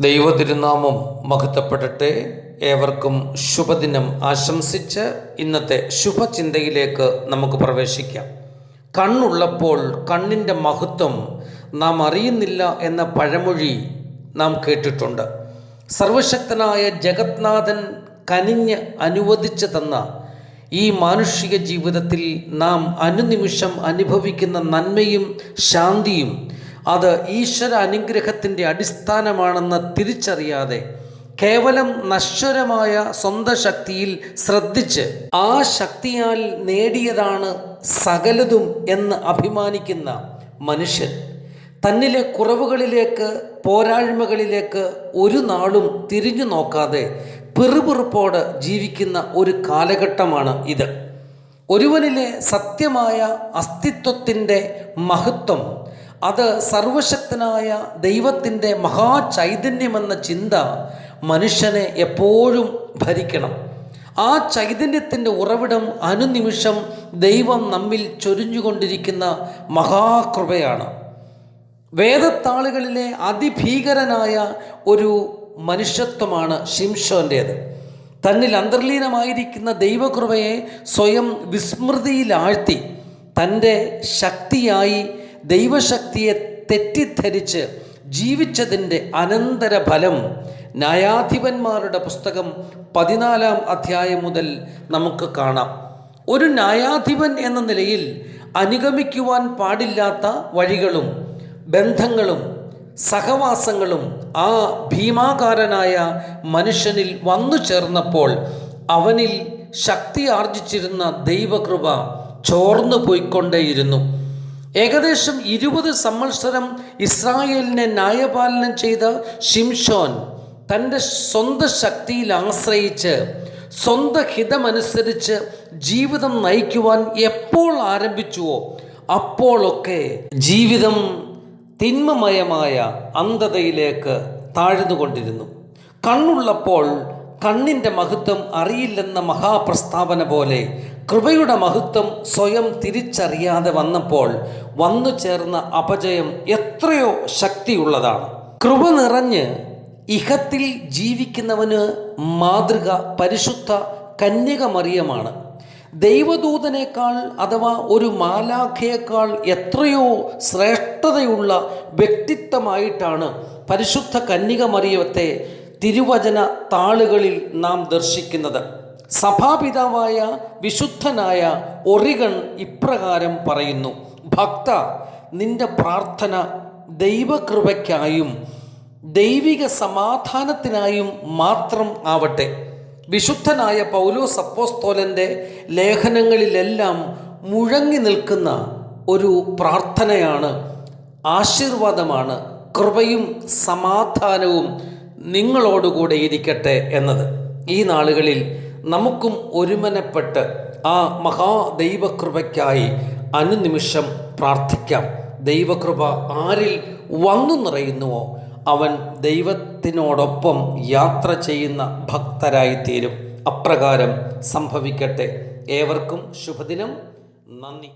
ദൈവതിരുനാമം മഹത്വപ്പെടട്ടെ. ഏവർക്കും ശുഭദിനം ആശംസിച്ച് ഇന്നത്തെ ശുഭചിന്തയിലേക്ക് നമുക്ക് പ്രവേശിക്കാം. കണ്ണുള്ളപ്പോൾ കണ്ണിന്റെ മഹത്വം നാം അറിയുന്നില്ല എന്ന പഴമൊഴി നാം കേട്ടിട്ടുണ്ട്. സർവശക്തനായ ജഗത്നാഥൻ കനിഞ്ഞ് അനുവദിച്ചു തന്ന ഈ മാനുഷിക ജീവിതത്തിൽ നാം അനുനിമിഷം അനുഭവിക്കുന്ന നന്മയും ശാന്തിയും അത് ഈശ്വര അനുഗ്രഹത്തിന്റെ അടിസ്ഥാനമാണെന്ന് തിരിച്ചറിയാതെ കേവലം നശ്വരമായ സ്വന്തം ശക്തിയിൽ ശ്രദ്ധിച്ച് ആ ശക്തിയാൽ നേടിയതാണ് സകലതും എന്ന് അഭിമാനിക്കുന്ന മനുഷ്യൻ. തന്നിലെ കുറവുകളിലേക്ക് പോരായ്മകളിലേക്ക് ഒരു നാളും തിരിഞ്ഞു നോക്കാതെ പിറുപിറുപ്പോടെ ജീവിക്കുന്ന ഒരു കാലഘട്ടമാണ് ഇത്. ഒരുവനിലെ സത്യമായ അസ്തിത്വത്തിന്റെ മഹത്വം അത് സർവശക്തനായ ദൈവത്തിന്റെ മഹാചൈതന്യമെന്ന ചിന്ത മനുഷ്യനെ എപ്പോഴും ഭരിക്കണം. ആ ചൈതന്യത്തിന്റെ ഉറവിടം അനുനിമിഷം ദൈവം നമ്മിൽ ചൊരിഞ്ഞുകൊണ്ടിരിക്കുന്ന മഹാകൃപയാണ്. വേദത്താളുകളിലെ അതിഭീകരനായ ഒരു മനുഷ്യത്വമാണ് ശിംഷോന്റേത് തന്നിൽ അന്തർലീനമായിരിക്കുന്ന ദൈവകൃപയെ സ്വയം വിസ്മൃതിയിലാഴ്ത്തി തന്റെ ശക്തിയായി ദൈവശക്തിയെ തെറ്റിദ്ധരിച്ച് ജീവിച്ചതിന്റെ അനന്തരഫലം ന്യായാധിപന്മാരുടെ പുസ്തകം പതിനാലാം അധ്യായം മുതൽ നമുക്ക് കാണാം. ഒരു ന്യായാധിപൻ എന്ന നിലയിൽ അനുഗമിക്കുവാൻ പാടില്ലാത്ത വഴികളും ബന്ധങ്ങളും സഹവാസങ്ങളും ആ ഭീമാകാരനായ മനുഷ്യനിൽ വന്നു ചേർന്നപ്പോൾ അവനിൽ ശക്തി ആർജിച്ചിരുന്ന ദൈവകൃപ ചോർന്നു പോയിക്കൊണ്ടേയിരുന്നു ഏകദേശം ഇരുപത് സംവത്സരം ഇസ്രായേലിനെ ന്യായപാലനം ചെയ്ത ഷിംഷോൻ തന്റെ സ്വന്തം ശക്തിയിൽ ആശ്രയിച്ച് സ്വന്തം ഹിതമനുസരിച്ച് ജീവിതം നയിക്കുവാൻ എപ്പോൾ ആരംഭിച്ചുവോ അപ്പോഴൊക്കെ ജീവിതം തിന്മമയമായ അന്ധതയിലേക്ക് താഴ്ന്നുകൊണ്ടിരുന്നു. കണ്ണുള്ളപ്പോൾ കണ്ണിന്റെ മഹത്വം അറിയില്ലെന്ന മഹാപ്രസ്താവന പോലെ കൃപയുടെ മഹത്വം സ്വയം തിരിച്ചറിയാതെ വന്നപ്പോൾ വന്നു ചേർന്ന അപജയം എത്രയോ ശക്തിയുള്ളതാണ്. കൃപ നിറഞ്ഞ് ഇഹത്തിൽ ജീവിക്കുന്നവന് മാതൃക പരിശുദ്ധ കന്യക മറിയമാണ് ദൈവദൂതനേക്കാൾ അഥവാ ഒരു മാലാഖയേക്കാൾ എത്രയോ ശ്രേഷ്ഠതയുള്ള വ്യക്തിത്വമായിട്ടാണ് പരിശുദ്ധ കന്യക മറിയത്തെ തിരുവചന താളുകളിൽ നാം ദർശിക്കുന്നത്. സഭാപിതാവായ വിശുദ്ധനായ ഒറിഗൺ ഇപ്രകാരം പറയുന്നു ഭക്ത നിന്റെ പ്രാർത്ഥന ദൈവകൃപയ്ക്കായും ദൈവിക സമാധാനത്തിനായും മാത്രം ആവട്ടെ. വിശുദ്ധനായ പൗലോ സപ്പോസ്തോലന്റെ ലേഖനങ്ങളിലെല്ലാം മുഴങ്ങി നിൽക്കുന്ന ഒരു പ്രാർത്ഥനയാണ്. ആശീർവാദമാണ് കൃപയും സമാധാനവും നിങ്ങളോടുകൂടെ ഇരിക്കട്ടെ എന്നത്. ഈ നാളുകളിൽ നമുക്കും ഒരുമനപ്പെട്ട് ആ മഹാദൈവകൃപയ്ക്കായി അനുനിമിഷം പ്രാർത്ഥിക്കാം. ദൈവകൃപ ആരിൽ വന്നു നിറയുന്നുവോ അവൻ ദൈവത്തിനോടൊപ്പം യാത്ര ചെയ്യുന്ന ഭക്തരായിത്തീരും. അപ്രകാരം സംഭവിക്കട്ടെ. ഏവർക്കും ശുഭദിനം. നന്ദി.